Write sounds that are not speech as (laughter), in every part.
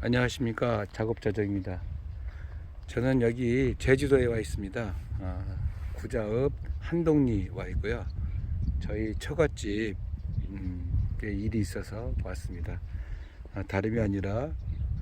안녕하십니까 작업자정입니다. 저는 여기 제주도에 와 있습니다. 아, 구자읍 한동리 와 있고요. 저희 처갓집 음, 에 일이 있어서 왔습니다. 아, 다름이 아니라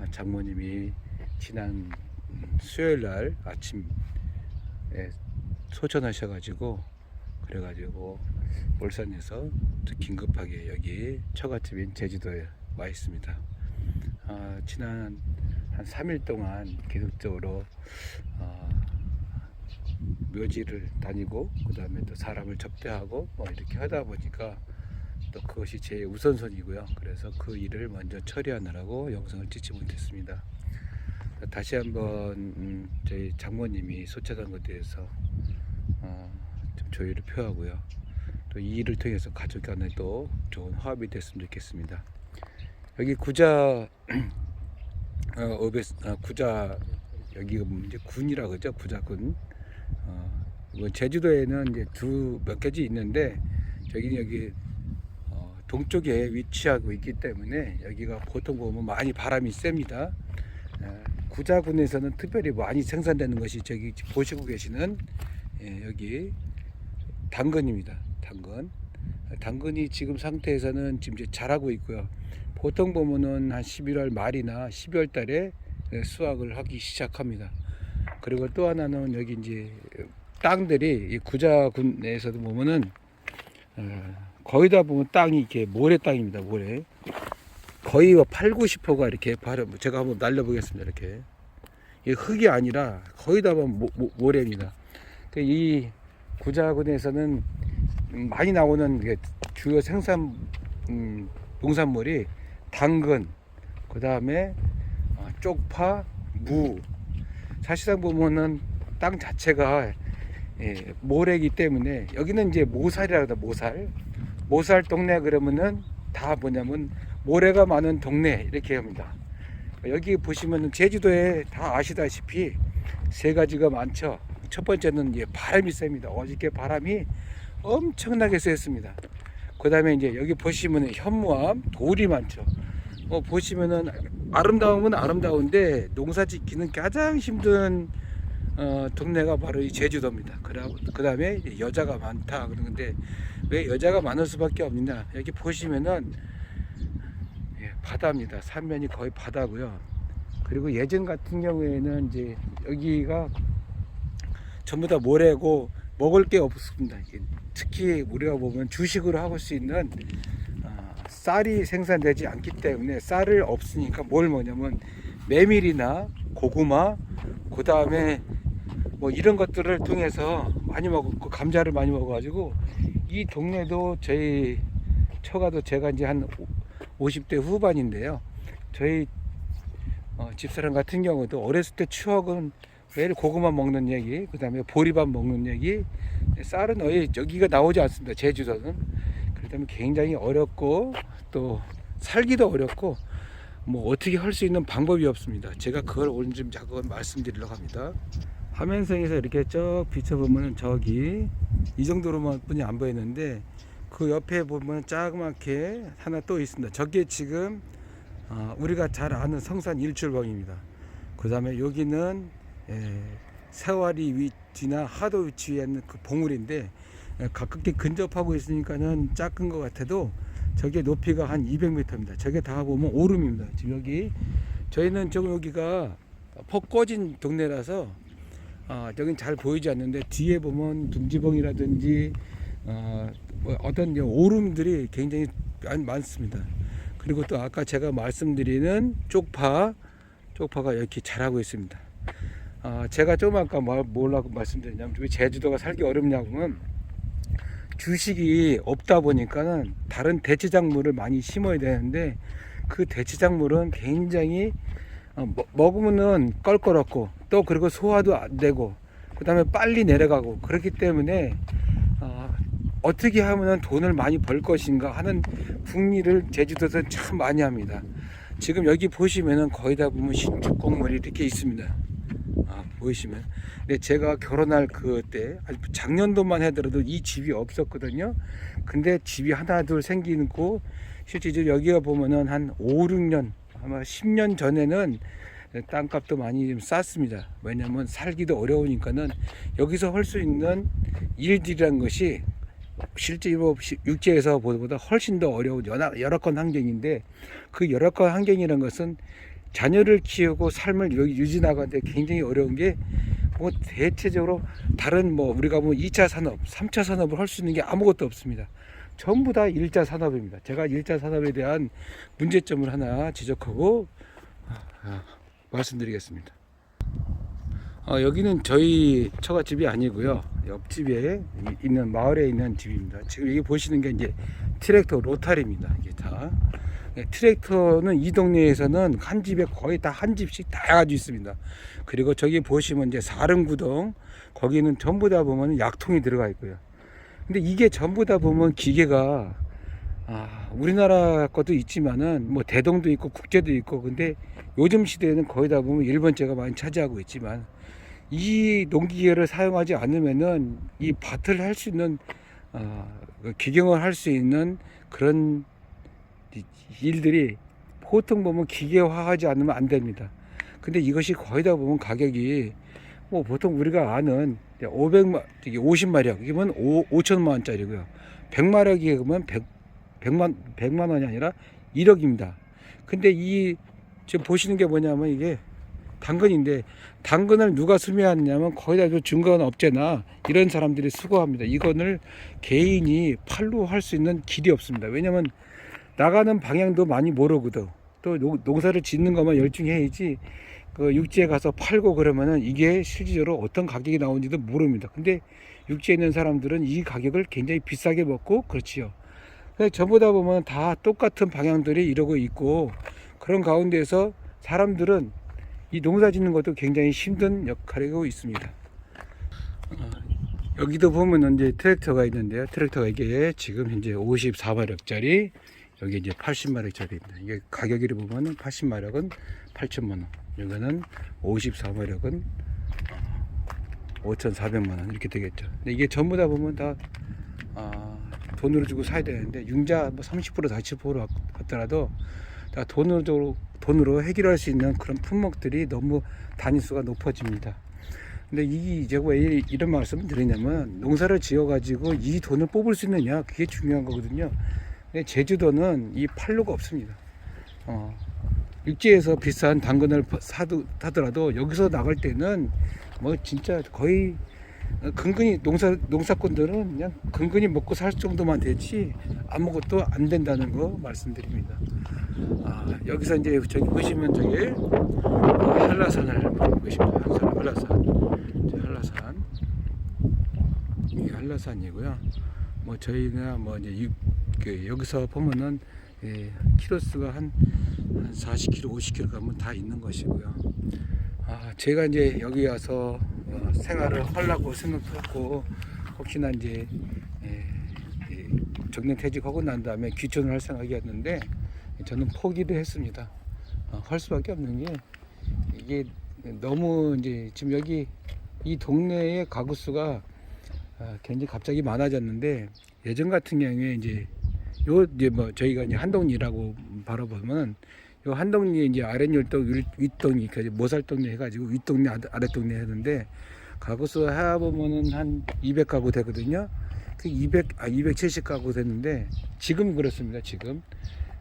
아, 장모님이 지난 음, 수요일 날 아침에 소천하셔 가지고 그래 가지고 울산에서 또 긴급하게 여기 처갓집인 제주도에 와 있습니다. 아, 지난 한 3일 동안 계속적으로 어, 묘지를 다니고 그 다음에 또 사람을 접대하고 뭐 이렇게 하다 보니까 또 그것이 제 우선순위고요. 그래서 그 일을 먼저 처리하느라고 영상을 찍지 못했습니다. 다시 한번 음, 저희 장모님이 소차단 것에 대해서 어, 좀 조의를 표하고요. 또 이 일을 통해서 가족 간에도 좋은 화합이 됐으면 좋겠습니다. 여기 구자 (clears throat) 어, 어베 아, 구자 여기가 뭐 이제 군이라 그러죠 구자군. 어, 뭐 제주도에는 이제 두 몇 가지 있는데 저기는 여기 어, 동쪽에 위치하고 있기 때문에 여기가 보통 보면 많이 바람이 셉니다. 에, 구자군에서는 특별히 많이 생산되는 것이 저기 보시고 계시는 예, 여기 당근입니다. 당근. 당근이 지금 상태에서는 지금 이제 자라고 있고요. 보통 보면은 한 11월 말이나 12월 달에 예, 수확을 하기 시작합니다. 그리고 또 하나는 여기 이제 땅들이 이 구자군에서도 보면은 어, 거의 다 보면 땅이 이렇게 모래 땅입니다. 모래. 거의 8, 90%가 이렇게 바로 제가 한번 날려보겠습니다. 이렇게. 이 흙이 아니라 거의 다 보면 모, 모, 모래입니다. 그이 구자군에서는 음, 많이 나오는 게 주요 생산 음, 농산물이 당근, 그 다음에 어, 쪽파, 무. 사실상 보면은 땅 자체가 예, 모래이기 때문에 여기는 이제 모살이라 그러다 모살. 모살 동네 그러면은 다 뭐냐면 모래가 많은 동네 이렇게 합니다. 여기 보시면은 제주도에 다 아시다시피 세 가지가 많죠. 첫 번째는 이제 바람이 셉니다. 어저께 바람이 엄청나게 셌습니다. 그 다음에 이제 여기 보시면은 현무암, 돌이 많죠. 어, 보시면은 아름다움은 아름다운데 농사 짓기는 가장 힘든 어, 동네가 바로 이 제주도입니다. 그 다음에 여자가 많다 그러는데 왜 여자가 많을 수밖에 없느냐? 여기 보시면은 예, 바다입니다. 삼면이 거의 바다고요. 그리고 예전 같은 경우에는 이제 여기가 전부 다 모래고 먹을 게 없습니다. 특히 우리가 보면 주식으로 하고 수 있는 아, 쌀이 생산되지 않기 때문에 쌀을 없으니까 뭘 먹냐면 메밀이나 고구마 그 다음에 뭐 이런 것들을 통해서 많이 먹고 감자를 많이 먹어가지고 이 동네도 저희 처가도 제가 이제 한 50대 후반인데요. 저희 어, 집사람 같은 경우도 어렸을 때 추억은 매일 고구마 먹는 얘기, 그 다음에 보리밥 먹는 얘기, 쌀은 어디 여기가 나오지 않습니다. 제주도는. 때문에 굉장히 어렵고 또 살기도 어렵고 뭐 어떻게 할 수 있는 방법이 없습니다. 제가 그걸 오늘 좀 잠깐 말씀드리려고 합니다. 화면상에서 이렇게 쭉 비춰보면 저기 이 정도로만 뿐이 안 보이는데 그 옆에 보면 자그맣게 하나 또 있습니다. 저게 지금 어, 우리가 잘 아는 성산 일출봉입니다. 그 다음에 여기는 에, 세월이 위치나 하도 위치에 있는 그 봉우리인데 에, 가깝게 근접하고 있으니까는 작은 것 같아도 저게 높이가 한 200m입니다. 저게 다 보면 오름입니다. 지금 여기 저희는 지금 여기가 폭 꺼진 동네라서 아, 여긴 잘 보이지 않는데 뒤에 보면 둥지봉이라든지 어, 뭐 어떤 오름들이 굉장히 많- 많습니다. 그리고 또 아까 제가 말씀드리는 쪽파, 쪽파가 이렇게 자라고 있습니다. 아, 제가 좀 아까 뭐, 뭐라고 말씀드렸냐면 왜 제주도가 살기 어렵냐고는 주식이 없다 보니까는 다른 대체 작물을 많이 심어야 되는데 그 대체 작물은 굉장히 어, 먹- 먹으면은 껄껄없고 또 그리고 소화도 안 되고 그 다음에 빨리 내려가고 그렇기 때문에 어, 어떻게 하면은 돈을 많이 벌 것인가 하는 궁리를 제주도에서 참 많이 합니다. 지금 여기 보시면은 거의 다 보면 신축 건물이 이렇게 있습니다. 아, 보이시면. 근데 제가 결혼할 그때 작년도만 하더라도 이 집이 없었거든요. 근데 집이 하나 둘 생기고 실제 이제 여기가 보면은 한 5, 6년 아마 10년 전에는 땅값도 많이 좀 쌌습니다. 왜냐면 살기도 어려우니까는 여기서 할 수 있는 일들이란 것이 실제로 시- 육지에서 보다 훨씬 더 어려운 여러, 열악한 환경인데 그 열악한 환경이라는 것은 자녀를 키우고 삶을 유- 유지나가는데 굉장히 어려운 게 뭐 대체적으로 다른 뭐 우리가 뭐 2차 산업, 3차 산업을 할 수 있는 게 아무것도 없습니다. 전부 다 1차 산업입니다. 제가 1차 산업에 대한 문제점을 하나 지적하고 아, 말씀드리겠습니다. 어, 여기는 저희 처갓집이 아니고요. 옆집에 이- 있는 마을에 있는 집입니다. 지금 여기 보시는 게 이제 트랙터 로타리입니다. 이게 다. 예, 트랙터는 이 동네에서는 한 집에 거의 다 한 집씩 다 가지고 있습니다. 그리고 저기 보시면 이제 사릉구동 거기는 전부 다 보면 약통이 들어가 있고요. 근데 이게 전부 다 보면 기계가 아, 우리나라 것도 있지만은 뭐 대동도 있고 국제도 있고 근데 요즘 시대에는 거의 다 보면 일본제가 많이 차지하고 있지만 이 농기계를 사용하지 않으면은 이 밭을 할 수 있는 어, 그 기경을 할 수 있는 그런 이- 일들이 보통 보면 기계화하지 않으면 안 됩니다. 근데 이것이 거의 다 보면 가격이 뭐 보통 우리가 아는 500만, 50마력, 이면 5, 5천만 원짜리고요. 100마력이 그러면 100, 100만, 100만 원이 아니라 1억입니다. 근데 이, 지금 보시는 게 뭐냐면 이게 당근인데, 당근을 누가 수매하느냐면 거의 다그 중간업체나 이런 사람들이 수거합니다. 이거를 개인이 팔로 할 수 있는 길이 없습니다. 왜냐면 나가는 방향도 많이 모르거든. 또 농- 농사를 짓는 것만 열중해야지 그 육지에 가서 팔고 그러면은 이게 실질적으로 어떤 가격이 나오는지도 모릅니다. 근데 육지에 있는 사람들은 이 가격을 굉장히 비싸게 먹고 그렇지요. 전부 다 보면 다 똑같은 방향들이 이러고 있고 그런 가운데서 사람들은 이 농사 짓는 것도 굉장히 힘든 역할이고 있습니다. 어, 여기도 보면 이제 트랙터가 있는데요. 트랙터가 이게 지금 현재 54마력짜리 여기 이제 80마력짜리입니다. 이게 가격을 보면은 80마력은 8천만 원. 이거는 54마력은 5,400만 원 이렇게 되겠죠. 근데 이게 전부 다 보면 다 아, 돈으로 주고 사야 되는데 융자 뭐 30% 40% 받더라도 다 돈으로 돈으로 해결할 수 있는 그런 품목들이 너무 단위 수가 높아집니다. 근데 이 이제 왜 이런 말씀을 드리냐면 농사를 지어 가지고 이 돈을 뽑을 수 있느냐 그게 중요한 거거든요. 제주도는 이 팔로가 없습니다. 어, 육지에서 비싼 당근을 사도 타더라도 여기서 나갈 때는 뭐 진짜 거의 근근히 농사 농사꾼들은 그냥 근근히 먹고 살 정도만 되지 아무것도 안 된다는 거 말씀드립니다. 아, 여기서 이제 저기 보시면 저기 어, 한라산을 보고 계십니다. 한산 한라산, 저 한라산 이게 한라산이고요. 뭐 저희가 뭐 이제 육, 그 여기서 보면은 예, 키로수가 한, 한 40kg, 50kg 가면 다 있는 것이고요. 아, 제가 이제 여기 와서 어, 생활을 하려고 생각했고 혹시나 이제 예, 예, 정년퇴직하고 난 다음에 귀촌을 할 생각이었는데 저는 포기를 했습니다. 어, 할 수밖에 없는 게 이게 너무 이제 지금 여기 이 동네의 가구 수가 아, 굉장히 갑자기 많아졌는데 예전 같은 경우에 이제 요 이제 뭐 저희가 이제 한동리라고 바라보면 요 한동리 이제 아랫율동 윗동리 그 모살동리 해가지고 윗동리 아랫동리 하는데 가구 수 해 보면은 한 200가구 되거든요. 그 200, 아 270가구 됐는데 지금 그렇습니다. 지금.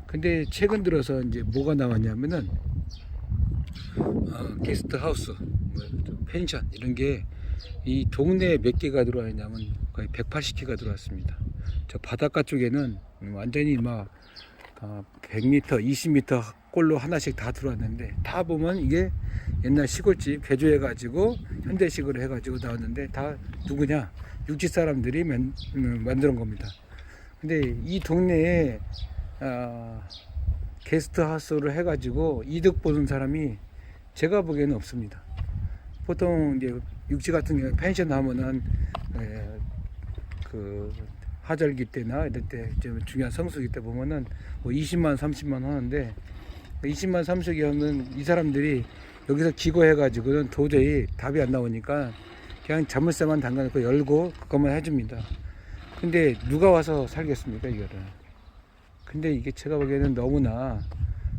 근데 최근 들어서 이제 뭐가 나왔냐면은 어, 게스트 하우스, 뭐, 또 펜션 이런 게 이 동네에 몇 개가 들어와 있냐면 거의 180개가 들어왔습니다. 저 바닷가 쪽에는 완전히 막 어, 100m, 20m 꼴로 하나씩 다 들어왔는데 다 보면 이게 옛날 시골집 개조해 가지고 현대식으로 해 가지고 나왔는데 다 누구냐 육지 사람들이 만, 음, 만드는 겁니다. 근데 이 동네에 어, 게스트 하우스를 해 가지고 이득 보는 사람이 제가 보기에는 없습니다. 보통 이제 육지 같은 경우 펜션 하면은 에, 그 하절기 때나 이럴 때좀 중요한 성수기 때 보면은 뭐 20만 30만 하는데 20만 30이 하면 이 사람들이 여기서 기거해가지고는 도저히 답이 안 나오니까 그냥 자물쇠만 담가놓고 열고 그것만 해줍니다. 근데 누가 와서 살겠습니까 이거를? 근데 이게 제가 보기에는 너무나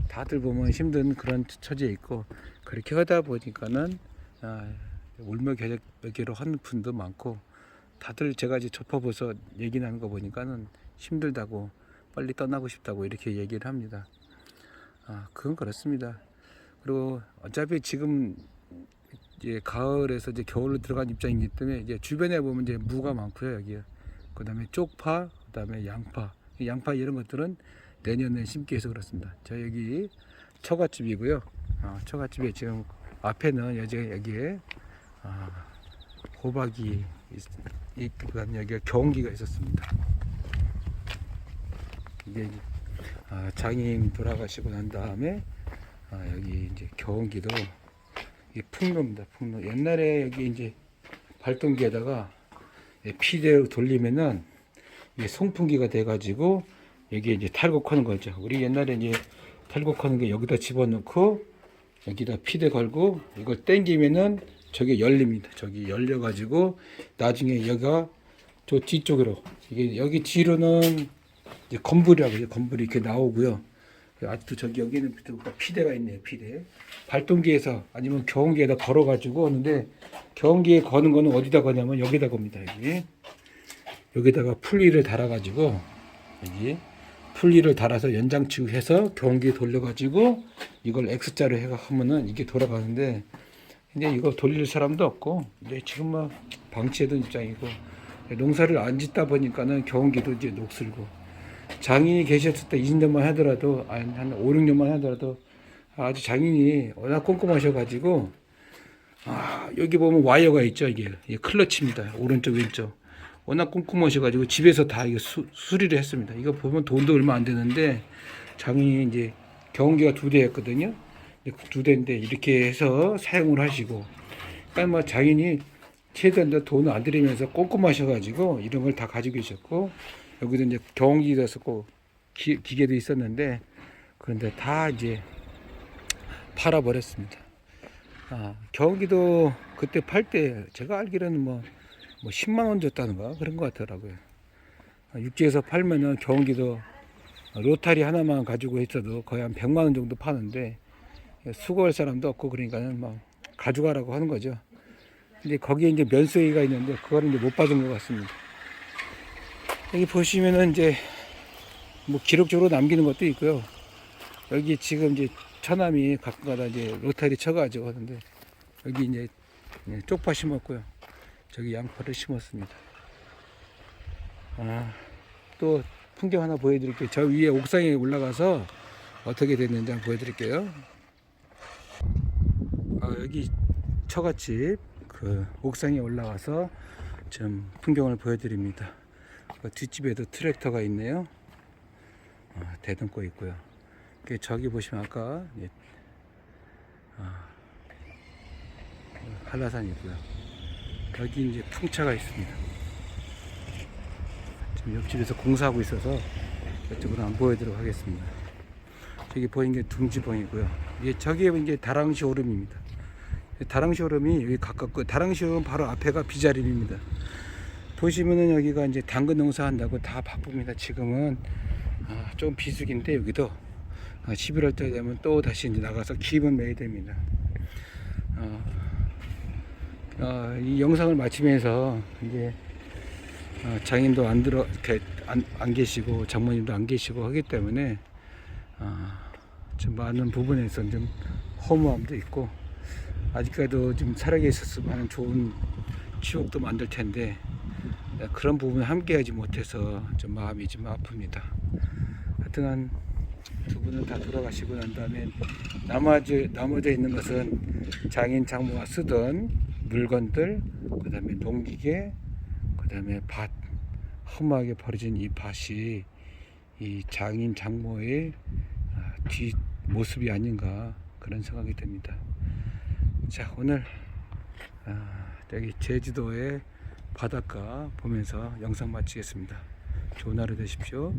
다들 보면 힘든 그런 처지에 있고 그렇게 하다 보니까는 아, 울며개로 하는 분도 많고 다들 제가 이제 접어봐서 얘기 나는 거 보니까는 힘들다고 빨리 떠나고 싶다고 이렇게 얘기를 합니다. 아, 그건 그렇습니다. 그리고 어차피 지금 이제 가을에서 이제 겨울로 들어간 입장이기 때문에 이제 주변에 보면 이제 무가 많고요 여기. 그다음에 쪽파, 그다음에 양파, 이 양파 이런 것들은 내년에 심기 해서 그렇습니다. 저 여기 처갓집이고요. 아, 처갓집에 지금 앞에는 여기 여기에 아, 호박이 있- 있고 그다음에 여기가 경기가 있었습니다. 이게 아, 장인 돌아가시고 난 다음에 아, 여기 이제 경기도 이 풍로입니다. 풍로. 옛날에 여기 이제 발동기에다가 피대로 돌리면은 이게 송풍기가 돼가지고 여기 이제 탈곡하는 거죠. 우리 옛날에 이제 탈곡하는 게 여기다 집어넣고 여기다 피대 걸고 이걸 당기면은 저게 열립니다. 저기 열려가지고 나중에 여기가 저 뒤쪽으로 이게 여기 뒤로는 이제 건불이라고 해요. 건불이 이렇게 나오고요. 아직도 저기 여기는 또 피대가 있네요. 피대. 발동기에서 아니면 경운기에다 걸어가지고 하는데 경운기에 거는 거는 어디다 거냐면 여기다 겁니다. 여기 여기다가 풀리를 달아가지고 여기 풀리를 달아서 연장치해서 경운기에 돌려가지고 이걸 X자로 해가 하면은 이게 돌아가는데 이제 이거 돌릴 사람도 없고 이제 지금 뭐 방치해둔 입장이고 농사를 안 짓다 보니까는 경운기도 이제 녹슬고 장인이 계셨을 때 20년만 하더라도 한 5, 6년만 하더라도 아주 장인이 워낙 꼼꼼하셔가지고 아, 여기 보면 와이어가 있죠 이게, 이게 클러치입니다. 오른쪽 왼쪽. 워낙 꼼꼼하셔가지고 집에서 다 이거 수, 수리를 했습니다. 이거 보면 돈도 얼마 안 되는데 장인이 이제 경운기가 두 대였거든요 두 대인데 이렇게 해서 사용을 하시고 그러니까 뭐 장인이 최대한 더 돈을 안 들이면서 꼼꼼하셔가지고 이런 걸 다 가지고 계셨고 여기도 이제 경기도 있었고 기, 기계도 있었는데 그런데 다 이제 팔아버렸습니다. 아, 경기도 그때 팔 때 제가 알기로는 뭐, 뭐 10만 원 줬다는가 그런 것 같더라고요. 아, 육지에서 팔면은 경기도 로타리 하나만 가지고 있어도 거의 한 100만 원 정도 파는데 수거할 사람도 없고 그러니까는 막 가져가라고 하는 거죠. 근데 거기에 이제 면세기가 있는데 그거를 이제 못 받은 것 같습니다. 여기 보시면은 이제 뭐 기록적으로 남기는 것도 있고요. 여기 지금 이제 처남이 가끔가다 이제 로타리 쳐가지고 하는데 여기 이제 네, 쪽파 심었고요. 저기 양파를 심었습니다. 아, 또 풍경 하나 보여드릴게요. 저 위에 옥상에 올라가서 어떻게 됐는지 한번 보여드릴게요. 아, 여기 처갓집 그 옥상에 올라와서 좀 풍경을 보여드립니다. 그 뒷집에도 트랙터가 있네요. 아, 대등고 있고요. 그 저기 보시면 아까 예, 아, 한라산이 있고요. 여기 이제 풍차가 있습니다. 지금 옆집에서 공사하고 있어서 이쪽으로 안 보여드리도록 하겠습니다. 저기 보이는 게 둥지봉이고요. 이게 저기 이제 다랑시 오름입니다. 다랑시 오름이 여기 가깝고 다랑시 오름 바로 앞에가 비자림입니다. 보시면은 여기가 이제 당근 농사 한다고 다 바쁩니다. 지금은 아, 좀 비수기인데 여기도 아, 11월 달 되면 또 다시 이제 나가서 기분 매야 됩니다. 어, 어, 이 영상을 마치면서 이제 어, 장인도 안 들어 안, 안 계시고 장모님도 안 계시고 하기 때문에 어, 좀 많은 부분에서 좀 허무함도 있고 아직까지도 좀 살아계셨으면 하는 좋은 추억도 만들 텐데 그런 부분에 함께하지 못해서 좀 마음이 좀 아픕니다. 하여튼간 두 분은 다 돌아가시고 난 다음에 남아져, 남아져 있는 것은 장인 장모가 쓰던 물건들, 그 다음에 농기계, 그 다음에 밭, 험하게 버려진 이 밭이 이 장인 장모의 아, 뒷 모습이 아닌가 그런 생각이 듭니다. 자 오늘 아, 여기 제주도의 바닷가 보면서 영상 마치겠습니다. 좋은 하루 되십시오.